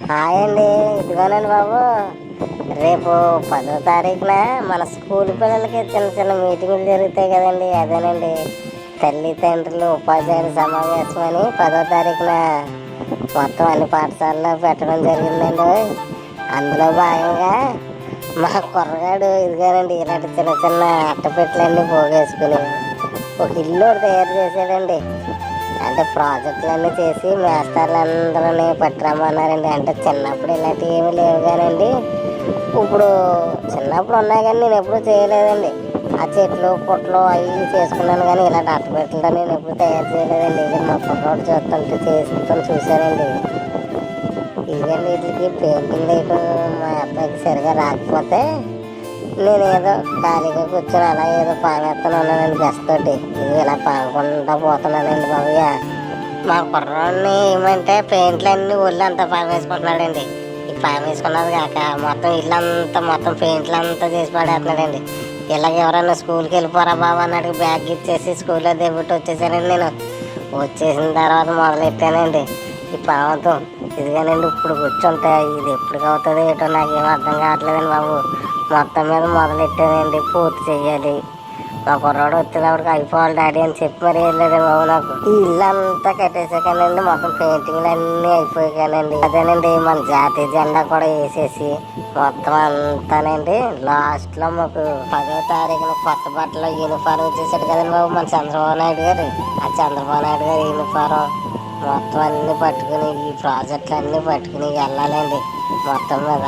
Hi అండి ఇదిగోనండి బాబు. రేపు పదో తారీఖున మన స్కూల్ పిల్లలకి చిన్న చిన్న మీటింగులు జరుగుతాయి కదండి అదేనండి. తల్లి తండ్రులు ఉపాధ్యాయుల సమావేశం అని పదో తారీఖున మొత్తం అన్ని పాఠశాలలో పెట్టడం జరిగిందండి. అందులో భాగంగా మా కుర్రగాడు ఇదిగోనండి ఇలాంటి చిన్న చిన్న అట్టపెట్లన్నీ పోగేసుకుని ఒక ఇల్లు తయారు చేశాడండి. అంటే ప్రాజెక్టులన్నీ చేసి మేస్టర్లందరూ పట్టురమ్మన్నారండి. అంటే చిన్నప్పుడు ఇలాంటివి ఏమీ లేవు కానండి. ఇప్పుడు చిన్నప్పుడు ఉన్నాయి కానీ నేను ఎప్పుడూ చేయలేదండి. ఆ చెట్లు పుట్లు అవి చేసుకున్నాను కానీ ఇలాంటి అట్టపెట్టలు నేను ఎప్పుడు తయారు చేయలేదండి. ఇది మా కుర్రోడు చూస్తుంటే చేస్తుంటే చూశానండి ఇవన్నీ వీటికి పెయింటింగ్ వేయటం మా అబ్బాయికి సరిగా రాకపోతే నేను ఏదో ఖాళీగా కూర్చొని అలా ఏదో పాగేస్తాను ఉన్నానండి బెస్తోటి ఇది ఇలా పాగకుండా పోతున్నానండి బాబుయ్య మా కుర్రాన్ని ఏమంటే పెయింట్లు అన్ని ఒళ్ళు అంతా పాగేసుకుంటున్నాడండి ఈ పాగేసుకున్నది కాక మొత్తం ఇల్లంతా మొత్తం పెయింట్లు అంతా చేసి పడేస్తున్నాడండి. ఇలాగ ఎవరన్నా స్కూల్కి వెళ్ళిపోరా బాబు అన్నాడు బ్యాగ్ ఇచ్చేసి స్కూల్లో దెబ్బటి వచ్చేసానండి నేను. వచ్చేసిన తర్వాత మొదలెట్టానండి. ఈ పావంతో ఇదిగానండి ఇప్పుడు కూర్చుంటే ఇది ఎప్పుడు ఏటో ఏంటో నాకేం అర్థం కావట్లేదండి బాబు. మొత్తం మీద మొదలెట్టానండి పూర్తి చెయ్యాలి. మా కుర్రాడు వచ్చేటప్పటికి అయిపోవాలి డాడీ అని చెప్పి మరి వెళ్ళలేదండి బాబు నాకు. ఈ ఇల్లు అంతా కట్టేసాకనండి మొత్తం పెయింటింగ్లు అన్నీ అయిపోయానండి అదేనండి మన జాతీయ జెండా కూడా వేసేసి మొత్తం అంతానండి. లాస్ట్లో మాకు పదో తారీఖున కొత్త బట్టలు యూనిఫారం వచ్చేసాడు కదండి బాబు మన చంద్రబాబు నాయుడు గారు. ఆ చంద్రబాబు నాయుడు గారి యూనిఫారం మొత్తం అన్ని పట్టుకుని ఈ ప్రాజెక్టులు అన్ని పట్టుకుని వెళ్ళాలండి మొత్తం మీద.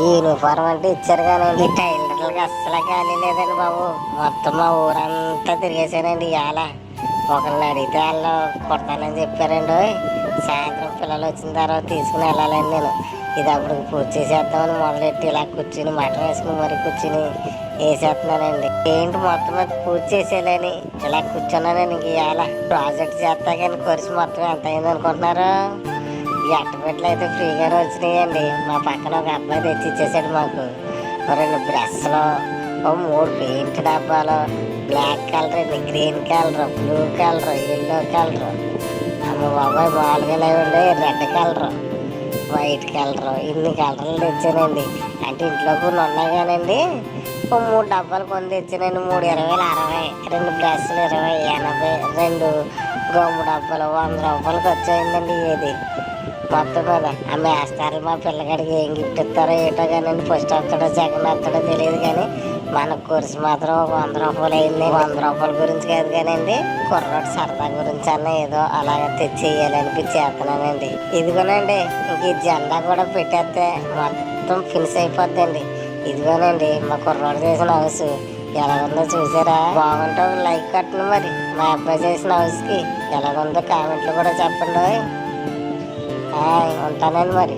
ఈ యూనిఫారం అంటే ఇచ్చారు కానీ టైలర్లకు అస్సలు ఖాళీ లేదండి బాబు. మొత్తం మా ఊరంతా తిరిగేసానండి ఇవాళ. ఒకరిని అడిగితే వాళ్ళు కొడతానని చెప్పారండి. సాయంత్రం పిల్లలు వచ్చిన తర్వాత తీసుకుని వెళ్ళాలండి నేను. ఇది అప్పుడు పూర్తి చేసేద్దామని మొదలెట్టి ఇలా కూర్చుని మటన్ వేసుకుని మరి కూర్చుని వేసేస్తున్నానండి. ఏంటి మొత్తం మీద పూర్తి చేసేయాలని? ఇలా కూర్చున్నానండి ఇంక ఇవాళ. ప్రాజెక్ట్ చేస్తా కానీ కొరిసి మొత్తం ఎంత అయింది అనుకుంటున్నారు అట్టపెట్టలు అయితే ఫ్రీగానే వచ్చినాయండి మా పక్కన ఒక అబ్బాయి తెచ్చి ఇచ్చేసాడు మాకు రెండు బ్రష్లు ఓ మూడు పెయింట్ డబ్బాలు బ్లాక్ కలర్ అండి green colour blue colour yellow colour. అమ్మ బాబాయ్ మామూలుగా లేవండి రెడ్ కలర్ వైట్ కలర్ ఇన్ని కలర్లు తెచ్చానండి. అంటే ఇంట్లో కొన్ని ఉన్నాయి కానండి ఓ మూడు డబ్బాలు కొని తెచ్చానండి. మూడు ఇరవై అరవై రెండు బ్రష్లు ఇరవై ఎనభై రెండు గమ్ము డబ్బాలు వంద రూపాయలకి వచ్చాయండి ఏది? మొత్తం మీద ఆ మేస్తారు మా పిల్లగాడికి ఏం గిఫ్ట్ ఇస్తారో ఏటో కానీ ఫస్ట్ వస్తాడో సెకండ్ వస్తాడో తెలియదు కానీ మన కోర్సు మాత్రం ఒక వంద రూపాయలు అయింది. వంద రూపాయల గురించి కాదు కానండి కుర్రోడు సరదా గురించి అన్న ఏదో అలాగ తెచ్చి చేస్తున్నానండి. ఇదిగోనండి ఇంక ఈ జెండా కూడా పెట్టేస్తే మొత్తం ఫినిష్ అయిపోద్దండి. ఇదిగోనండి మా కుర్రోడు చేసిన హౌస్ ఎలాగుందో చూసారా? బాగుంటే ఒక లైక్ కట్టను మరి. మా అబ్బాయి చేసిన హౌస్కి ఎలాగుందో కామెంట్లు కూడా చెప్పండి. హాయ్ ఉంటానండి మరి